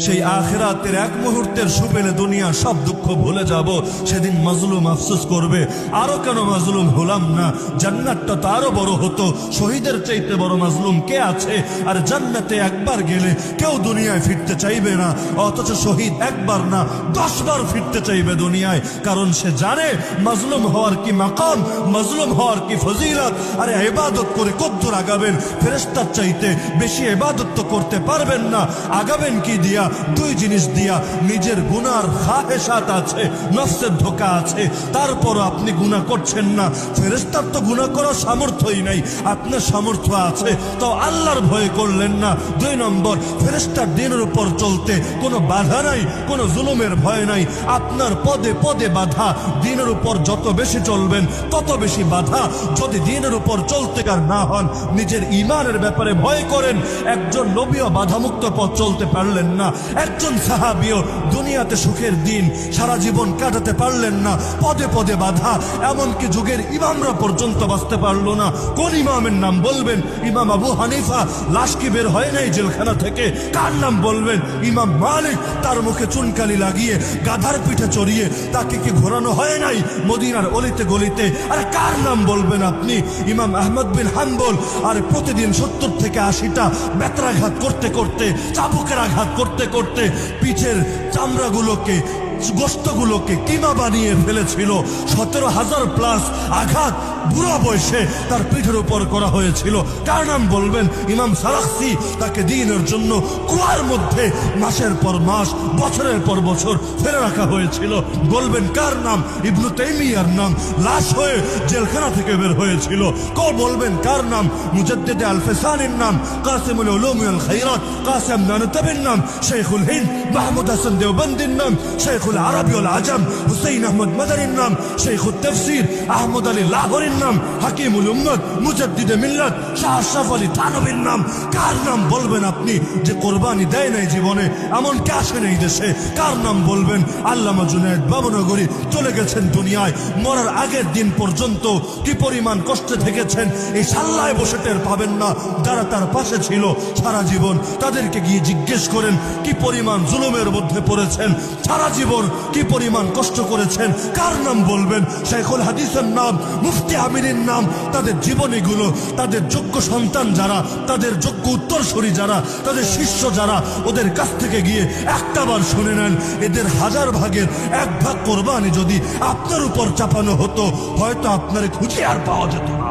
সেই আখেরাতের এক মুহূর্তের সুপেলে দুনিয়া সব দুঃখ ভুলে যাব, সেদিন মাজলুম আফসোস করবে। আরও কেন মাজলুম হলাম না? জান্নাতটা তো আরও বড় হতো। শহীদের চাইতে বড় মাজলুম কে আছে? আর জান্নাতে একবার গেলে কেউ দুনিয়ায় ফিরতে চাইবে না। অথচ শহীদ একবার না, দশবার ফিরতে চাইবে দুনিয়ায়। কারণ সে জানে, মাজলুম হওয়ার কি মাকাম, মাজলুম হওয়ার কি ফজিলত? আরে এবাদত করে কদ্দুর আগাবেন। ফেরেস্তার চাইতে বেশি এবাদত করতে পারবেন না। আগাবেন কি দিয়া? দুই জিনিস দিয়া নিজের গুনার খাহেসাত আছে, নফসের ধোকা আছে। তারপর আপনি গুণা করছেন না। ফেরেস্তার তো গুণা করার সামর্থ্যই নাই, আপনার সামর্থ্য আছে। তো আল্লাহর ভয় করলেন না। দুই নম্বর ফেরেস্তার দিনের উপর চলতে কোনো বাধা নাই, কোনো জুলুমের ভয় নাই। আপনার পদে পদে বাধা, দিনের উপর যত বেশি চলবেন, তত বেশি বাধা। যদি দিনের উপর চলতে কার না হন, নিজের ইমানের ব্যাপারে ভয় করেন, একজন নবীও বাধামুক্ত পথ চলতে পারলেন না। একজন সাহাবিও দুনিয়াতে সুখের দিন সারা জীবন কাটাতে পারলেন না। পদে পদে বাধা, এমনকি যুগের ইমামরা পর্যন্ত বাঁচতে পারল না। কোন ইমামের নাম বলবেন? ইমাম আবু হানিফা? লাশ কি বের হয় নাই জেলখানা থেকে? কার নাম বলবেন? ইমাম মালিক? তার মুখে চুনকালি লাগিয়ে, গাধার পিঠে চড়িয়ে, তাকে কি ঘোরানো হয় নাই মদিনার অলিতে গলিতে? আরে কার নাম বলবেন আপনি? ইমাম আহমদ বিন হাম্বল। আর প্রতিদিন সত্তর থেকে আশিটা বেত্রাঘাত করতে করতে, চাবুকের আঘাত করতে করতে করতে পিঠের চামড়াগুলোকে গোস্তগুলোকে কিমা বানিয়ে ফেলেছিল। সতেরো হাজার প্লাস আঘাত বুড়া বয়সে তার পিঠের উপর করা হয়েছিল। কার নাম বলবেন? ইমাম সারাক্সি তাকে দিনের জন্য কুয়ার মধ্যে মাসের পর মাস, বছরের পর বছর ফেলে রাখা হয়েছিল। বলবেন কার নাম? ইবনু তাইমিয়ার নাম। লাশ হয়ে জেলখানা থেকে বের হয়েছিল। কো বলবেন কার নাম? মুজাদ্দিদে আল ফেসানির নাম। কাসিমুল উলুম আল খাইরাত। কাসিম নানতাবির নাম। শেখুল হিন্দ মাহমুদ হাসান দেওবন্দির নাম। শেখুল আরবি আল আজম, হুসাইন আহমদ মাদারির নাম শেখুল তফসির, আহমদ আলী লাহোরের নাম, হাকিমুল উম্মদ মুজাদ্দিদে মিল্লাত, শাহ আশরাফ আলী থানবীর নাম। কার নাম বলবেন আপনি যে কোরবানি দেয় নাই জীবনে? এমন কে আসে নেই দেশে? কার নাম বলবেন? আল্লামা জুনায়দ বাবনগরী চলে গেছেন দুনিয়ায়। মরার আগের দিন পর্যন্ত কি পরিমাণ কষ্টে থেকেছেন? এই সাল্লায় বসে টের পাবেন না। যারা তার পাশে ছিল সারা জীবন, তাদেরকে গিয়ে জিজ্ঞেস করেন, কি পরিমাণ জুলুমের মধ্যে পড়েছেন? সারা জীবন কি পরিমাণ কষ্ট করেছেন? কার নাম বলবেন? শেখুল হাদিসের নাম, মুফতি আমিনের নাম, তাদের জীবনীগুলো, তাদের যোগ্য সন্তান যারা, তাদের যোগ্য উত্তরসূরি যারা, তাদের শিষ্য যারা, ওদের কাছ থেকে গিয়ে একটাবার শুনে নেন। এদের হাজার ভাগের এক ভাগ কোরবানি যদি আপনার উপর চাপানো হতো, হয়তো আপনার খুঁজে আর পাওয়া যেত না।